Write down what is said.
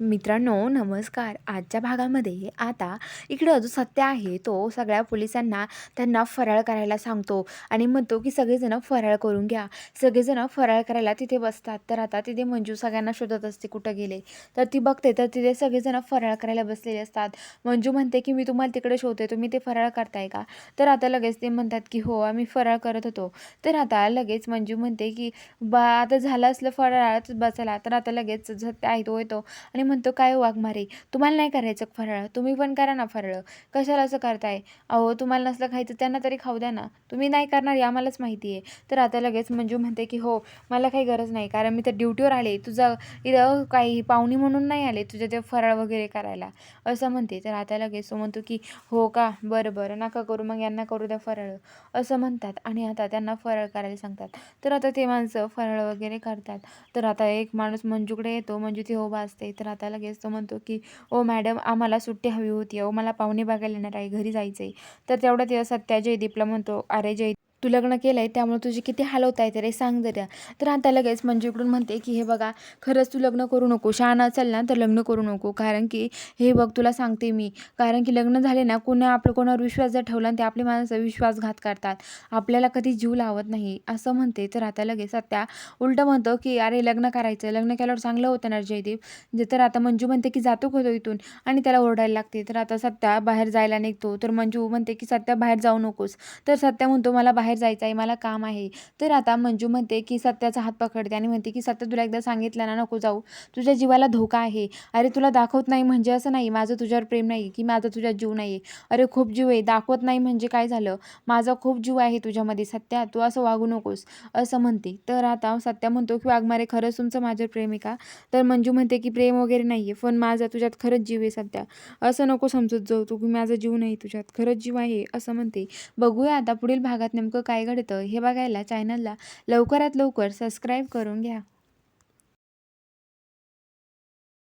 मित्रांनो नमस्कार. आजच्या भागामध्ये आता इकडं जो सत्य आहे. तो सगळ्या पोलिसांना त्यांना फराळ करायला सांगतो आणि म्हणतो की सगळेजण फराळ करून घ्या. सगळेजण फराळ करायला तिथे बसतात. तर आता तिथे मंजू सगळ्यांना शोधत असते कुठं गेले. तर ती बघते तर तिथे सगळेजण फराळ करायला बसलेले असतात. मंजू म्हणते की मी तुम्हाला तिकडे शोधते. तुम्ही ते फराळ करताय का? तर आता लगेच ते म्हणतात की हो आम्ही फराळ करत होतो. तर आता लगेच मंजू म्हणते की बा आता झालं असलं फराळ बसायला. तर आता लगेच सत्य आहे तो येतो आणि म्हणतो काय वाघमारे तुम्हाला नाही करायचं फराळ. तुम्ही पण करा ना फराळ. कशाला असं करताय? अहो तुम्हाला नसलं खायचं त्यांना तरी खाऊ द्या ना. तुम्ही नाही करणार हे आम्हालाच माहिती आहे. तर आता लगेच मंजू म्हणते की हो मला काही गरज नाही. कारण मी तर ड्युटीवर आले. तुझा इथं काही पाहुणी म्हणून नाही आले तुझ्या ते फराळ वगैरे करायला. असं म्हणते. तर आता लगेच तो म्हणतो की हो का? बरं बरं. नका करू. मग यांना करू द्या फराळ. असं म्हणतात आणि आता त्यांना फराळ करायला सांगतात. तर आता ते माणसं फराळ वगैरे करतात. तर आता एक माणूस मंजूकडे येतो. मंजू ती उभा असते. तर आता लगेच तो म्हणतो की ओ मॅडम आम्हाला सुट्टी हवी होती. अहो मला पाहुणे बघायला येणार आहे. घरी जायचं आहे तर तेवढ्या ते सत्या जयदीपला म्हणतो अरे जय तू लग्न केलं आहे त्यामुळे तुझे किती हाल होत आहे रे सांग जरा. तर आता लगेच मंजू इकडून म्हणते की हे बघा खरंच तू लग्न करू नको. शहाणा चल ना तर लग्न करू नको. कारण की हे बघ तुला सांगते मी. कारण की लग्न झाले ना कोणा आपलं कोणावर विश्वास जर ठेवला आणि ते आपले माणसं विश्वासघात करतात. आपल्याला कधी जीव लावत नाही. असं म्हणते. तर आता लगेच सत्या उलटं म्हणतो की अरे लग्न करायचं लग्न केल्यावर चांगलं होतं ना जयदीप? जे तर आता मंजू म्हणते की जातो खोतो इथून? आणि त्याला ओरडायला लागते. तर आता सत्या बाहेर जायला निघतो. तर मंजू म्हणते की सत्या बाहेर जाऊ नकोस. तर सत्या म्हणतो मला बाहेर बाहेर जायचं आहे मला काम आहे. तर आता मंजू म्हणते की सत्याचा हात पकडते आणि म्हणते की सत्या तुला एकदा सांगितलं ना नको जाऊ. तुझ्या जीवाला धोका आहे. अरे तुला दाखवत नाही म्हणजे असं नाही माझं तुझ्यावर प्रेम नाही की माझा तुझ्यात जीव नाही आहे अरे खूप जीव आहे दाखवत नाही म्हणजे काय झालं? माझा खूप जीव आहे तुझ्यामध्ये सत्या तू असं वागू नकोस असं म्हणते. तर आता सत्या म्हणतो की वाघमारे खरंच तुमचं माझ्यावर प्रेम आहे का? तर मंजू म्हणते की प्रेम वगैरे नाही आहे पण माझा तुझ्यात खरंच जीव आहे सध्या असं नको समजत जाऊ तू की माझा जीव नाही तुझ्यात खरंच जीव आहे असं म्हणते. बघूया आता पुढील भागात नेमकं नेमकं काय घडतं हे बघायला चॅनलला लवकरात लवकर सबस्क्राईब करून घ्या.